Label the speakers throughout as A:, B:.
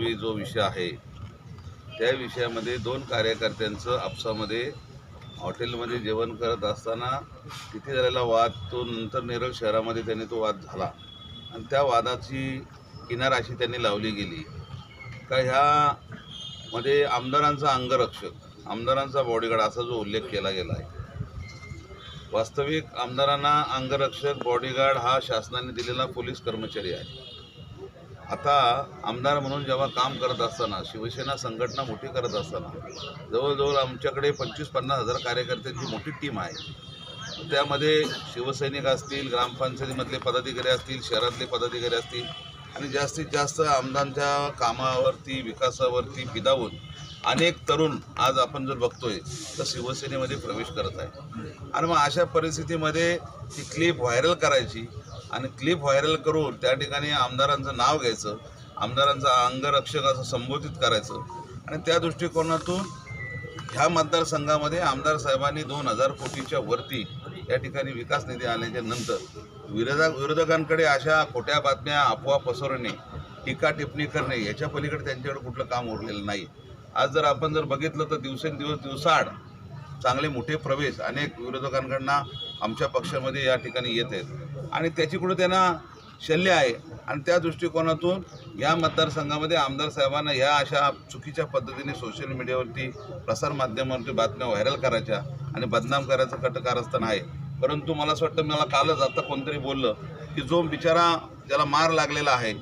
A: दिवसापूर्वी जो विषय आहे त्या विषयामध्ये दोन कार्यकर्त्यांचं आपसामध्ये हॉटेलमध्ये जेवण करत असताना तिथे झालेला वाद तो नंतर नेरळ शहरामध्ये त्यांनी तो वाद झाला. आणि त्या वादाची किनाराशी त्यांनी लावली गेली. का ह्यामध्ये आमदारांचा अंगरक्षक आमदारांचा बॉडीगार्ड असा जो उल्लेख केला गेला आहे. वास्तविक आमदारांना अंगरक्षक बॉडीगार्ड हा शासनाने दिलेला पोलीस कर्मचारी आहे. आता आमदार म्हणून जेव्हा काम करत असताना शिवसेना संघटना मोठी करत असताना जवळजवळ आमच्याकडे पंचवीस पन्नास हजार कार्यकर्त्यांची मोठी टीम आहे. त्यामध्ये शिवसैनिक असतील ग्रामपंचायतीमधले पदाधिकारी असतील शहरातले पदाधिकारी असतील आणि जास्तीत जास्त आमदारांच्या कामावरती विकासावरती फिदावून अनेक तरुण आज आपण जर बघतोय तर शिवसेनेमध्ये प्रवेश करत आहे आणि मग अशा परिस्थितीमध्ये ती क्लिप व्हायरल करायची आणि क्लिप व्हायरल करून त्या ठिकाणी आमदारांचं नाव घ्यायचं आमदारांचा अंगरक्षक असं संबोधित करायचं. आणि त्या दृष्टिकोनातून ह्या मतदारसंघामध्ये आमदार साहेबांनी दोन हजार कोटीच्या वरती या ठिकाणी विकास निधी आल्याच्यानंतर विरोधा विरोधकांकडे अशा खोट्या बातम्या अफवा पसरणे टीका टिप्पणी करणे याच्या पलीकडे त्यांच्याकडे कुठलं काम उरलेलं नाही. आज जर आपण जर बघितलं तर दिवसेंदिवस दिवसाआड चांगले मोठे प्रवेश अनेक विरोधकांकडनं आमच्या पक्षामध्ये या ठिकाणी येत आहेत. आणि त्याची कुठं त्यांना शल्य आहे. आणि त्या दृष्टिकोनातून या मतदारसंघामध्ये आमदार साहेबांना ह्या अशा चुकीच्या पद्धतीने सोशल मीडियावरती प्रसारमाध्यमावरती बातम्या व्हायरल करायच्या आणि बदनाम करायचं कट कारस्थान आहे. परंतु मला असं वाटतं मला कालच आता कोणतरी बोललं की जो बिचारा ज्याला मार लागलेला आहे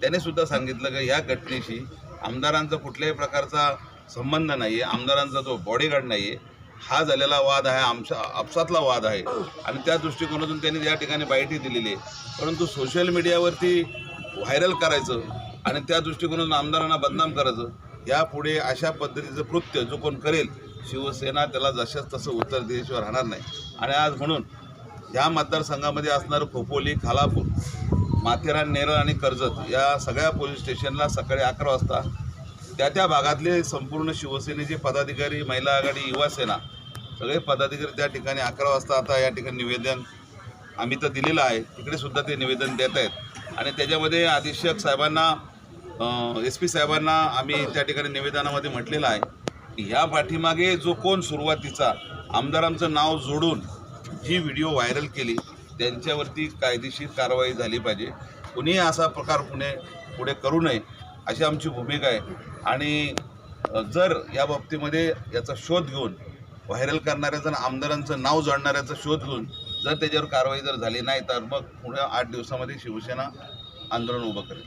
A: त्याने सुद्धा सांगितलं की ह्या घटनेशी आमदारांचा कुठल्याही प्रकारचा संबंध नाही आहे आमदारांचा जो बॉडीगार्ड नाही आहे हा झालेला वाद आहे आमच्या आपसातला वाद आहे. आणि त्या दृष्टिकोनातून त्यांनी या ठिकाणी बाईटही दिलेली आहे. परंतु सोशल मीडियावरती व्हायरल करायचं आणि त्या दृष्टिकोनातून आमदारांना बदनाम करायचं यापुढे अशा पद्धतीचं कृत्य जो कोण करेल शिवसेना त्याला जशाच तसं उत्तर दिल्याशिवाय राहणार नाही. आणि आज म्हणून ह्या मतदारसंघामध्ये असणारं खोपोली खालापूर माथेरान नेरळ आणि कर्जत या सगळ्या पोलीस स्टेशनला सकाळी अकरा वाजता त्या त्या भागातले संपूर्ण शिवसेनेचे पदाधिकारी महिला आघाडी युवा सेना सगळे पदाधिकारी त्या ठिकाणी अकरा वाजता आता या ठिकाणी निवेदन आम्ही तर दिलेलं आहे. तिकडे सुद्धा ते निवेदन देत आहेत. आणि त्याच्यामध्ये अधीक्षक साहेबांना एस पी साहेबांना आम्ही त्या ठिकाणी निवेदनामध्ये म्हटलेलं आहे की ह्या पाठीमागे जो कोण सुरुवातीचा आमदारांचं नाव जोडून जी व्हिडिओ व्हायरल केली त्यांच्यावरती कायदेशीर कारवाई झाली पाहिजे. कुणीही असा प्रकार पुणे पुढे करू नये. अशी आमची भूमिका आहे. आणि जर या बाबतीमध्ये याचा शोध घेऊन व्हायरल करणाऱ्याचं आणि आमदारांचं नाव जोडणाऱ्याचा शोध घेऊन जर त्याच्यावर कारवाई जर झाली नाही तर मग पुढे आठ दिवसामध्ये शिवसेना आंदोलन उभं करेल.